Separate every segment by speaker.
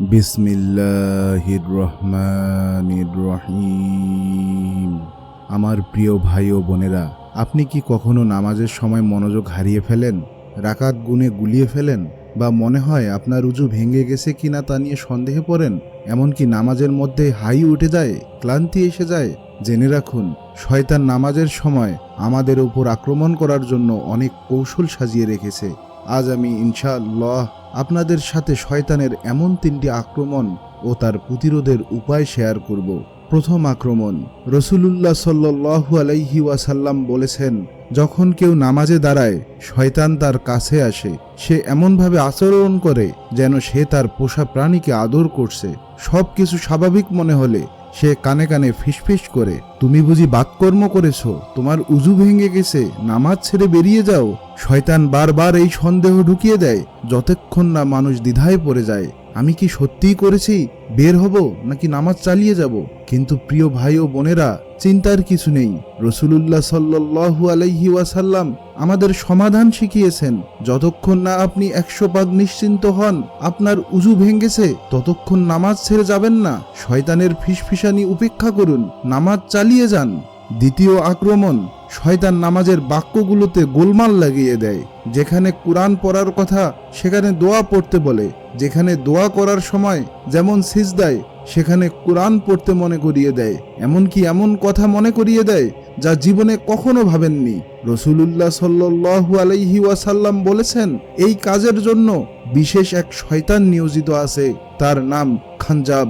Speaker 1: বিসমিল্লাহির রহমানির রহিম আমার প্রিয় ভাই ও বোনেরা, আপনি কি কখনো নামাজের সময় মনোযোগ হারিয়ে ফেলেন? রাকাত গুনে গুলিয়ে ফেলেন? বা মনে হয় আপনার উজু ভেঙে গেছে কিনা তা নিয়ে সন্দেহে পড়েন? এমনকি নামাজের মধ্যে হাই উঠে যায়, ক্লান্তি এসে যায়। জেনে রাখুন, শয়তান নামাজের সময় আমাদের উপর আক্রমণ করার জন্য অনেক কৌশল সাজিয়ে রেখেছে। আজ আমি ইনশাআল্লাহ আপনাদের সাথে শয়তানের এমন তিনটি আক্রমণ ও তার প্রতিরোধের উপায় শেয়ার করব। প্রথম আক্রমণ, রসুলুল্লাহ সাল্লু আলাইহি ওয়াসাল্লাম বলেছেন, যখন কেউ নামাজে দাঁড়ায়, শয়তান তার কাছে আসে। সে এমনভাবে আচরণ করে যেন সে তার পোষা প্রাণীকে আদর করছে। সব কিছু স্বাভাবিক মনে হলে সে কানে কানে ফিসফিস করে, তুমি বুঝি বাতকর্ম করেছ? তোমার উজু ভেঙে গেছে, নামাজ ছেড়ে বেরিয়ে যাও। শয়তান বারবার এই সন্দেহ ঢুকিয়ে দেয়, যতক্ষণ না মানুষ দ্বিধায় পড়ে যায়। আমি কি সত্যিই করেছি? বের হব নাকি নামাজ চালিয়ে যাব? কিন্তু প্রিয় ভাই ও বোনেরা, চিন্তার কিছু নেই। রসুলুল্লাহ সাল্লু আলাইহি ওয়াসাল্লাম আমাদের সমাধান শিখিয়েছেন। যতক্ষণ না আপনি একশো পাক নিশ্চিন্ত হন, আপনার উজু ভেঙ্গেছে, ততক্ষণ নামাজ ছেড়ে যাবেন না। শয়তানের ফিসফিসানি উপেক্ষা করুন, নামাজ চালিয়ে যান। দ্বিতীয় আক্রমণ, শয়তান নামাজের বাক্যগুলোতে গোলমাল লাগিয়ে দেয়। যেখানে কোরআন পড়ার কথা, সেখানে দোয়া পড়তে বলে। যেখানে দোয়া করার সময় যেমন সিজদায়, সেখানে কোরআন পড়তে মনে করিয়ে দেয়। এমনকি এমন কথা মনে করিয়ে দেয় যা জীবনে কখনো ভাবেননি। রসুলুল্লাহ সাল্লু আলাইহি ওয়াসাল্লাম বলেছেন, এই কাজের জন্য বিশেষ এক শয়তান নিয়োজিত আছে, তার নাম খানজাব।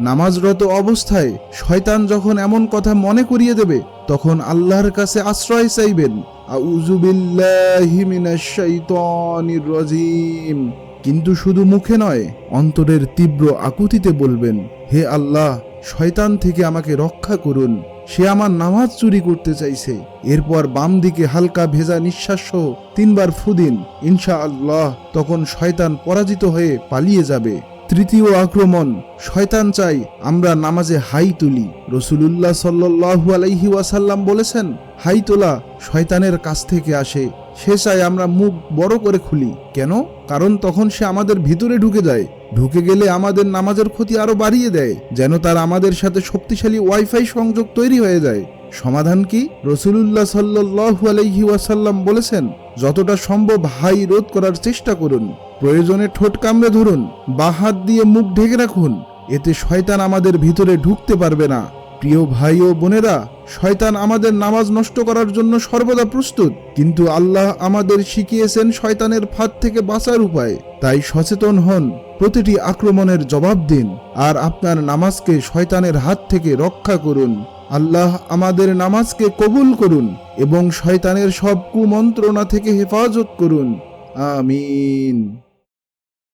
Speaker 1: নামাজরত অবস্থায় শয়তান যখন এমন কথা মনে করিয়ে দেবে, তখন আল্লাহর কাছে আশ্রয় চাইবেন। আউযুবিল্লাহি মিনাশ শাইতানির রাজিম। কিন্তু শুধু মুখে নয়, অন্তরের তীব্র আকুতিতে বলবেন, হে আল্লাহ, শয়তান থেকে আমাকে রক্ষা করুন। সে আমার নামাজ চুরি করতে চাইছে। এরপর বাম দিকে হালকা ভেজা নিঃশ্বাস তিনবার ফুদিন ইনশা আল্লাহ তখন শয়তান পরাজিত হয়ে পালিয়ে যাবে। তৃতীয় আক্রমণ, শয়তান চাই আমরা নামাজে হাই তুলি। রসুলুল্লাহ সাল্লু আলাইহি ওয়াসাল্লাম বলেছেন, হাই তোলা শয়তানের কাছ থেকে আসে। সে আমরা মুখ বড় করে খুলি। কেন? কারণ তখন সে আমাদের ভিতরে ঢুকে যায়। ঢুকে গেলে আমাদের নামাজের ক্ষতি আরও বাড়িয়ে দেয়, যেন তার আমাদের সাথে শক্তিশালী ওয়াইফাই সংযোগ তৈরি হয়ে যায়। সমাধান কি? রসুলুল্লাহ সাল্লু আলাইহি ওয়াসাল্লাম বলেছেন, যতটা সম্ভব হাই রোধ করার চেষ্টা করুন। প্রয়োজনে ঠোঁট কামড়ে ধরুন, বা হাত দিয়ে মুখ ঢেকে রাখুন। এতে শয়তান আমাদের ভিতরে ঢুকতে পারবে না। প্রিয় ভাই ও বোনেরা শয়তান আমাদের নামাজ নষ্ট করার জন্য সর্বদা প্রস্তুত। কিন্তু আল্লাহ আমাদের শিখিয়েছেন শয়তানের ফাঁদ থেকে বাঁচার উপায়। তাই সচেতন হন, প্রতিটি আক্রমণের জবাব দিন, আর আপনার নামাজকে শয়তানের হাত থেকে রক্ষা করুন। আল্লাহ আমাদের নামাজকে কবুল করুন এবং শয়তানের সব কুমন্ত্রণা থেকে হেফাজত করুন। আমিন।